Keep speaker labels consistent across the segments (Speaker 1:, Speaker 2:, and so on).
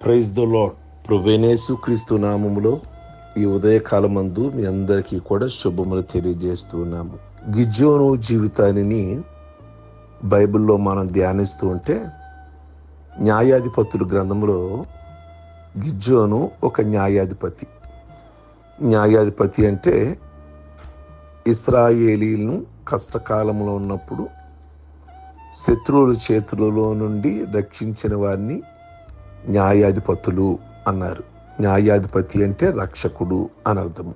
Speaker 1: Praise the lord ప్రొవెనేసు క్రీస్తు నామములో ఈ ఉదయకాలమందు మీ అందరికీ కూడా శుభములు తెలియజేస్తున్నాము గిజ్జోను జీవితాన్ని బైబిల్లో మనం ధ్యానిస్తూ ఉంటే న్యాయాధిపతుల గ్రంథంలో గిజ్జోను ఒక న్యాయాధిపతి. న్యాయాధిపతి అంటే ఇస్రాయేలీలను కష్టకాలంలో ఉన్నప్పుడు శత్రువుల చేతులలో నుండి రక్షించిన వారిని న్యాయాధిపతులు అన్నారు. న్యాయాధిపతి అంటే రక్షకుడు అని అర్థము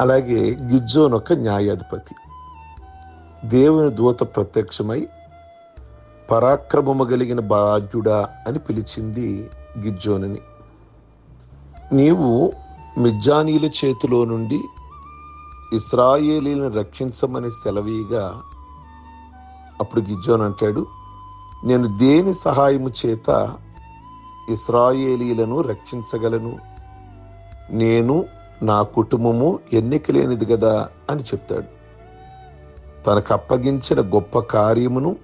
Speaker 1: అలాగే గిజ్జోన్ ఒక న్యాయాధిపతి. దేవుని దూత ప్రత్యక్షమై పరాక్రమము కలిగిన బాధ్యుడా అని పిలిచింది గిజ్జోనుని నీవు మిజ్జానీల చేతిలో నుండి ఇస్రాయేలీలను రక్షించమని సెలవీగా అప్పుడు గిజ్జోన్ అంటాడు నేను దేని సహాయము చేత ఇస్రాయేలీలను రక్షించగలను. నేను నా కుటుంబము ఎన్నిక లేనిది కదా అని చెప్తాడు. తనకు అప్పగించిన గొప్ప కార్యమును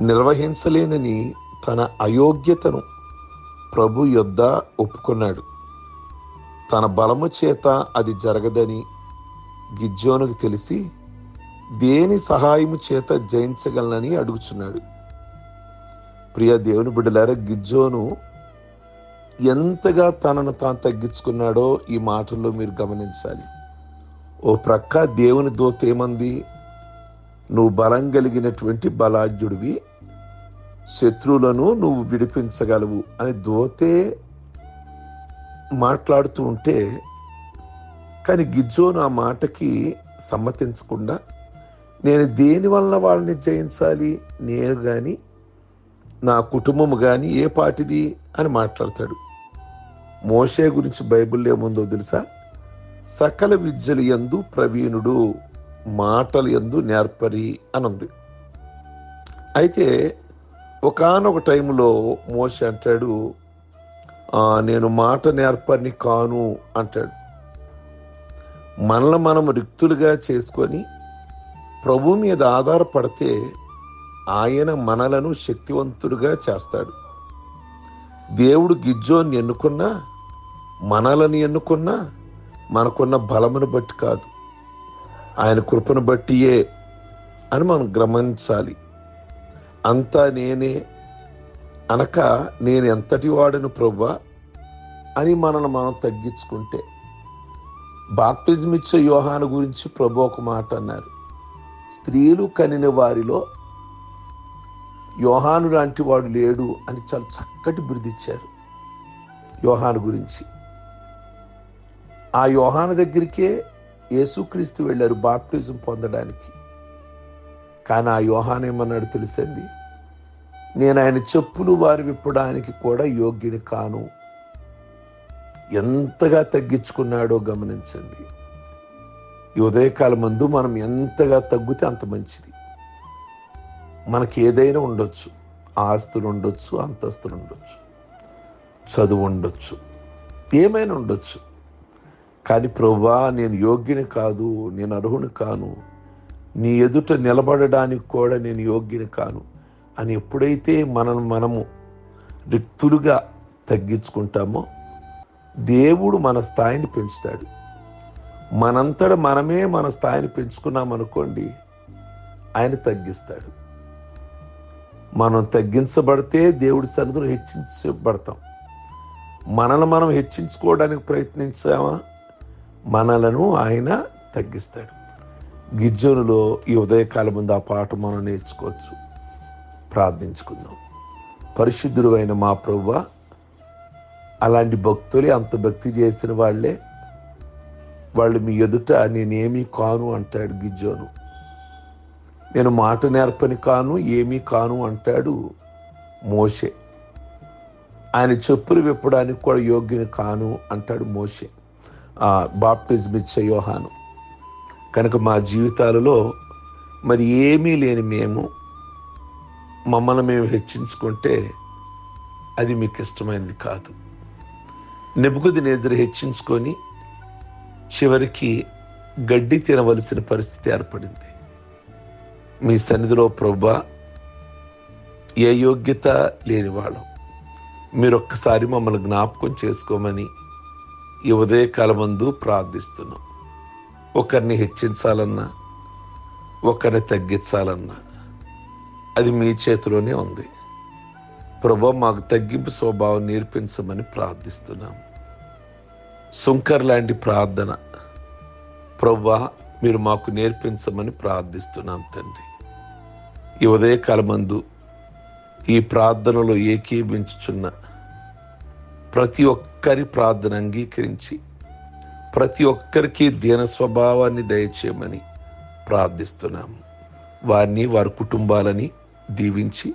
Speaker 1: నిర్వహించలేనని తన అయోగ్యతను ప్రభు యొద్ద ఒప్పుకున్నాడు. తన బలము చేత అది జరగదని గిజ్జోనుకు తెలిసి దేని సహాయము చేత జయించగలనని అడుగుచున్నాడు. ప్రియ దేవుని బిడ్డలారా గిజ్జోను ఎంతగా తనను తాను తగ్గించుకున్నాడో ఈ మాటల్లో మీరు గమనించాలి. ఓ ప్రక్క దేవుని దోత ఏమంది? నువ్వు బలం కలిగినటువంటి బలాఢ్యుడివి శత్రువులను నువ్వు విడిపించగలవు అని దోతే మాట్లాడుతూ ఉంటే కానీ గిజ్జోను ఆ మాటకి సమ్మతించకుండా నేను దేని వలన వాళ్ళని జయించాలి? నేను కానీ నా కుటుంబము కానీ ఏ పాటిది అని మాట్లాడతాడు. మోషే గురించి బైబిల్లో ఏముందో తెలుసా? సకల విద్యలు ఎందు ప్రవీణుడు మాటలు ఎందు నేర్పరి అని ఉంది అయితే ఒకనొక టైంలో మోషే అంటాడు నేను మాట నేర్పరిని కాను అంటాడు. మనల్ని మనం రిక్తులుగా చేసుకొని ప్రభు మీద ఆధారపడితే ఆయన మనలను శక్తివంతుడుగా చేస్తాడు. దేవుడు గిజ్జోని ఎన్నుకున్నా మనలని ఎన్నుకున్నా మనకున్న బలమును బట్టి కాదు. ఆయన కృపను బట్టియే అని మనం గమనించాలి అంతా నేనే అనక నేను ఎంతటి వాడను ప్రభా అని మనల్ని మనం తగ్గించుకుంటే. బాప్టిజం ఇచ్చే యోహాను గురించి ప్రభు ఒక మాట అన్నారు. స్త్రీలు కనిన వారిలో యోహాను లాంటి వాడు లేడు అని చాలా చక్కటి బిరుదిచ్చారు యోహాను గురించి. ఆ యోహాను దగ్గరికే యేసుక్రీస్తు వెళ్ళారు బాప్టిజం పొందడానికి. కానీ ఆ యోహాను ఏమన్నాడు తెలుసండి? నేను ఆయన చెప్పులు వారి విప్పడానికి కూడా యోగ్యుని కాను. ఎంతగా తగ్గించుకున్నాడో గమనించండి. ఈ ఉదయకాల ముందు మనం ఎంతగా తగ్గితే అంత మంచిది. మనకి ఏదైనా ఉండొచ్చు. ఆస్తులు ఉండొచ్చు అంతస్తులు ఉండొచ్చు చదువు ఉండొచ్చు ఏమైనా ఉండొచ్చు. కానీ ప్రభా నేను యోగ్యుని కాదు నేను అర్హుని కాను. నీ ఎదుట నిలబడడానికి కూడా నేను యోగ్యుని కాను అని ఎప్పుడైతే మనం మనము రిక్తులుగా తగ్గించుకుంటామో దేవుడు మన స్థాయిని పెంచుతాడు. మనంతట మనమే మన స్థాయిని పెంచుకున్నాం అనుకోండి ఆయన తగ్గిస్తాడు. మనం తగ్గించబడితే దేవుడి సన్నిధిలో హెచ్చించబడతాం. మనల్ని మనం హెచ్చించుకోవడానికి ప్రయత్నించామా? మనలను ఆయన తగ్గిస్తాడు. గిజ్జోనులో ఈ ఉదయకాలం ముందు ఆ పాట మనం నేర్చుకోవచ్చు. ప్రార్థించుకుందాం. పరిశుద్ధుడు అయిన మా ప్రభు అలాంటి భక్తులే అంత భక్తి చేసిన వాళ్ళే. వాళ్ళు మీ ఎదుట నేనేమీ కాను అంటాడు గిజ్జోను నేను మాట నేర్పని కాను ఏమీ కాను అంటాడు మోషే. ఆయన చెప్పులు విప్పడానికి కూడా యోగ్యుని కాను అంటాడు మోషే. ఆ బాప్టిజం ఇచ్చే యోహాను. కనుక మా జీవితాలలో మరి ఏమీ లేని మేము మమ్మల్ని మేము హెచ్చించుకుంటే అది మీకు ఇష్టమైనది కాదు. నిపుకుది నేజరు హెచ్చించుకొని చివరికి గడ్డి తినవలసిన పరిస్థితి ఏర్పడింది. మీ సన్నిధిలో ప్రభా ఏ యోగ్యత లేని వాళ్ళం. మీరు ఒక్కసారి మమ్మల్ని జ్ఞాపకం చేసుకోమని ఈ ఉదయకాలమందు ప్రార్థిస్తున్నాం. ఒకరిని హెచ్చించాలన్నా ఒకరిని తగ్గించాలన్నా అది మీ చేతిలోనే ఉంది. ప్రభా మాకు తగ్గింపు స్వభావం నేర్పించమని ప్రార్థిస్తున్నాం. సుంకర్ లాంటి ప్రార్థన ప్రభా మీరు మాకు నేర్పించమని ప్రార్థిస్తున్నాం తండ్రి. ఈ ఉదయకాలమందు ఈ ప్రార్థనలో ఏకీభించుచున్న ప్రతి ఒక్కరి ప్రార్థన అంగీకరించి ప్రతి ఒక్కరికి దీన స్వభావాన్ని దయచేయమని ప్రార్థిస్తున్నాము వారిని వారి కుటుంబాలని దీవించి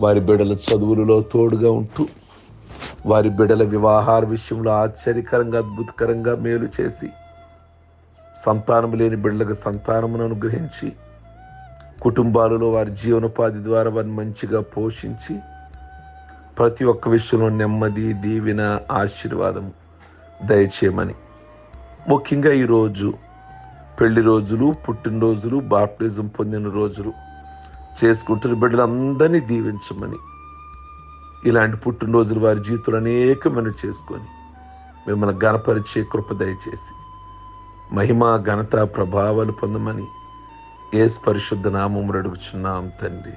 Speaker 1: వారి బిడల చదువులలో తోడుగా ఉంటూ వారి బిడల వివాహాల విషయంలో ఆశ్చర్యకరంగా అద్భుతకరంగా మేలు చేసి సంతానము లేని బిడ్డలకు సంతానమును అనుగ్రహించి కుటుంబాలలో వారి జీవనోపాధి ద్వారా వారిని మంచిగా పోషించి ప్రతి ఒక్క విషయంలో నెమ్మది దీవెన ఆశీర్వాదం దయచేయమని. ముఖ్యంగా ఈరోజు పెళ్ళి రోజులు పుట్టినరోజులు బాప్టిజం పొందిన రోజులు చేసుకుంటున్న బిడ్డలందరినీ దీవించమని ఇలాంటి పుట్టినరోజులు వారి జీవితంలో అనేకమైన చేసుకొని మిమ్మల్ని గణపరిచే కృప దయచేసి మహిమ ఘనత ప్రభావాలు పొందమని ఏ పరిశుద్ధ నామం అడుగుచున్నాం తండ్రి.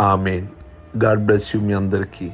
Speaker 1: ఆమె గాడ్ బ్లెస్ యూ మీ అందరికీ.